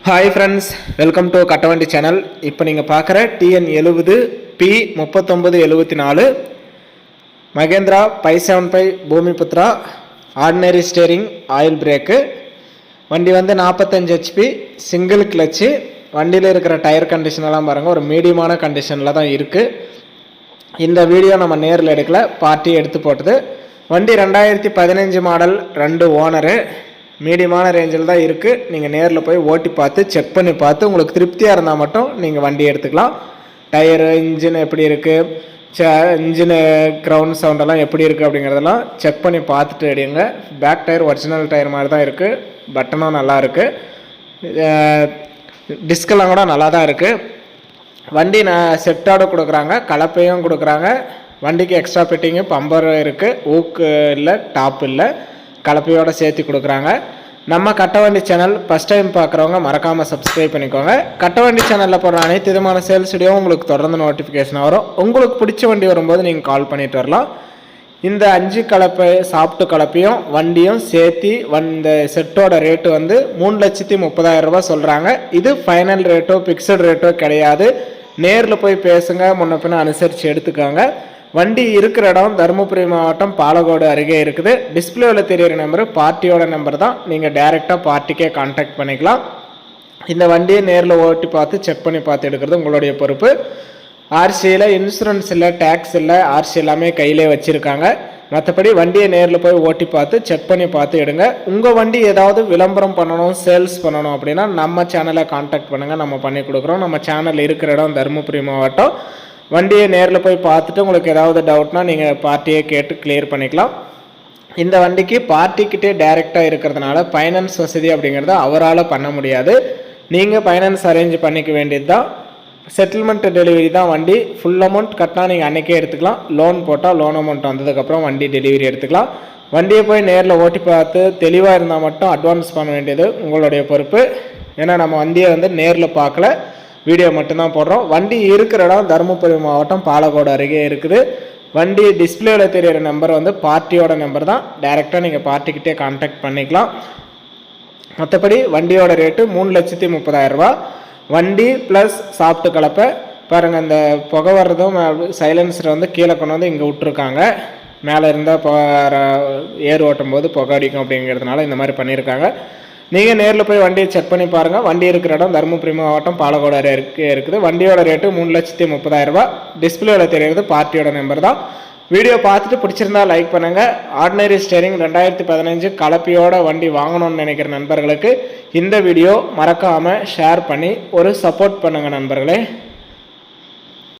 Hi friends welcome to Kattavandi channel இப்போ நீங்கள் பார்க்குற டிஎன் எழுபது பி முப்பத்தொம்பது எழுபத்தி நாலு Mahindra five seven five Bhoomiputra ordinary steering oil brake வண்டி வந்து நாற்பத்தஞ்சு ஹெச்பி சிங்கிள் கிளச்சு வண்டியில் இருக்கிற டயர் கண்டிஷன் எல்லாம் பாருங்கள் ஒரு மீடியமான கண்டிஷனில் தான் இருக்குது இந்த வீடியோ நம்ம நேரில் எடுக்கல பார்ட்டி எடுத்து போட்டது. வண்டி ரெண்டாயிரத்தி பதினஞ்சு மாடல் ரெண்டு ஓனரு மீடியமான ரேஞ்சில் தான் இருக்குது நீங்கள் நேரில் போய் ஓட்டி பார்த்து செக் பண்ணி பார்த்து உங்களுக்கு திருப்தியாக இருந்தால் மட்டும் நீங்கள் வண்டி எடுத்துக்கலாம். டயரு இன்ஜின் எப்படி இருக்குது ச இன்ஜினு கிரவுண்ட் சவுண்டெல்லாம் எப்படி இருக்குது அப்படிங்கிறதெல்லாம் செக் பண்ணி பார்த்துட்டு எடுங்க. பேக் டயர் ஒரிஜினல் டயர் மாதிரி தான் இருக்குது பட்டனும் நல்லா இருக்குது டிஸ்கெல்லாம் கூட நல்லா தான் இருக்குது வண்டி நான் செட்டோட கொடுக்குறாங்க கலப்பையும் கொடுக்குறாங்க. வண்டிக்கு எக்ஸ்ட்ரா ஃபிட்டிங்கு பம்பர் இருக்குது ஊக்கு இல்லை டாப் இல்லை. கலப்பையோடு சேர்த்து கொடுக்குறாங்க. நம்ம கட்டவண்டி சேனல் ஃபஸ்ட் டைம் பார்க்குறவங்க மறக்காமல் சப்ஸ்கிரைப் பண்ணிக்கோங்க. கட்டவண்டி சேனலில் போடுற அனைத்து விதமான சேல்ஸ் வீடியோ உங்களுக்கு தொடர்ந்து நோட்டிஃபிகேஷன் வரும். உங்களுக்கு பிடிச்ச வண்டி வரும்போது நீங்கள் கால் பண்ணிட்டு வரலாம். இந்த அஞ்சு கலப்பை சாப்பிட்டு கலப்பையும் வண்டியும் சேர்த்து வந்த செட்டோட ரேட்டு வந்து மூணு லட்சத்தி முப்பதாயிரம் சொல்கிறாங்க இது ஃபைனல் ரேட்டோ ஃபிக்ஸட் ரேட்டோ கிடையாது. நேரில் போய் பேசுங்க முன்ன பின்ன அனுசரித்து எடுத்துக்கோங்க. வண்டி இருக்கிற இடம் தருமபுரி மாவட்டம் பாலக்கோடு அருகே இருக்குது. டிஸ்பிளேவில் தெரியிற நம்பரு பார்ட்டியோட நம்பர் தான். நீங்கள் டைரெக்டாக பார்ட்டிக்கே கான்டாக்ட் பண்ணிக்கலாம். இந்த வண்டியை நேரில் ஓட்டி பார்த்து செக் பண்ணி பார்த்து எடுக்கிறது உங்களுடைய பொறுப்பு. ஆர்சியில் இன்சூரன்ஸ் இல்லை டேக்ஸ் இல்லை ஆர்சி எல்லாமே கையிலே வச்சுருக்காங்க. மற்றபடி வண்டியை நேரில் போய் ஓட்டி பார்த்து செக் பண்ணி பார்த்து எடுங்க. உங்கள் வண்டி ஏதாவது விளம்பரம் பண்ணணும் சேல்ஸ் பண்ணணும் அப்படின்னா நம்ம சேனலை காண்டாக்ட் பண்ணுங்கள் நம்ம பண்ணி கொடுக்குறோம். நம்ம சேனல் இருக்கிற இடம் தருமபுரி மாவட்டம். வண்டியை நேரில் போய் பார்த்துட்டு உங்களுக்கு ஏதாவது டவுட்னா நீங்கள் பார்ட்டியை கேட்டு கிளியர் பண்ணிக்கலாம். இந்த வண்டிக்கு பார்ட்டிக்கிட்டே டைரெக்டாக இருக்கிறதுனால ஃபைனான்ஸ் வசதி அப்படிங்கிறத அவரால் பண்ண முடியாது. நீங்கள் ஃபைனான்ஸ் அரேஞ்ச் பண்ணிக்க வேண்டியது தான் செட்டில்மெண்ட் டெலிவரி தான் வண்டி. ஃபுல் அமௌண்ட் கட்டினா நீங்கள் அன்றைக்கே எடுத்துக்கலாம். லோன் போட்டால் லோன் அமௌண்ட் வந்ததுக்கப்புறம் வண்டி டெலிவரி எடுத்துக்கலாம். வண்டியை போய் நேரில் ஓட்டி பார்த்து தெளிவாக இருந்தால் மட்டும் அட்வான்ஸ் பண்ண வேண்டியது உங்களுடைய பொறுப்பு. ஏன்னா நம்ம வண்டியை வந்து நேரில் பார்க்கல. வீடியோ மட்டும்தான் போடுறோம். வண்டி இருக்கிற இடம் தருமபுரி மாவட்டம் பாலக்கோடு அருகே இருக்குது. வண்டி டிஸ்பிளேவில் தெரியிற நம்பர் வந்து பார்ட்டியோட நம்பர் தான். டைரெக்டாக நீங்கள் பார்ட்டிக்கிட்டே கான்டாக்ட் பண்ணிக்கலாம். மற்றபடி வண்டியோட ரேட்டு மூணு லட்சத்தி முப்பதாயிரரூபா வண்டி ப்ளஸ் சாப்பிட்டு கலப்பை. பாருங்கள் இந்த புகை வர்றதும் சைலன்சர் வந்து கீழே கொண்டு வந்து இங்கே விட்ருக்காங்க மேலே இருந்தால் ஏர் ஓட்டும் போது புகை அடிக்கும் அப்படிங்கிறதுனால இந்த மாதிரி பண்ணியிருக்காங்க. நீங்கள் நேரில் போய் வண்டியை செக் பண்ணி பாருங்கள் வண்டி இருக்கிற இடம் தருமபுரி மாவட்டம் பாலக்கோடு இருக்கு இருக்குது. வண்டியோட ரேட்டு மூணு லட்சத்தி முப்பதாயிரரூபா டிஸ்பிளேவில் தெரியுறது பார்ட்டியோட நம்பர் தான். வீடியோ பார்த்துட்டு பிடிச்சிருந்தா லைக் பண்ணுங்கள் ஆர்டினரி ஸ்டேரிங் ரெண்டாயிரத்தி பதினஞ்சு கலப்பியோட வண்டி வாங்கணும்னு நினைக்கிற நண்பர்களுக்கு இந்த வீடியோ மறக்காமல் ஷேர் பண்ணி ஒரு சப்போர்ட் பண்ணுங்கள் நண்பர்களே.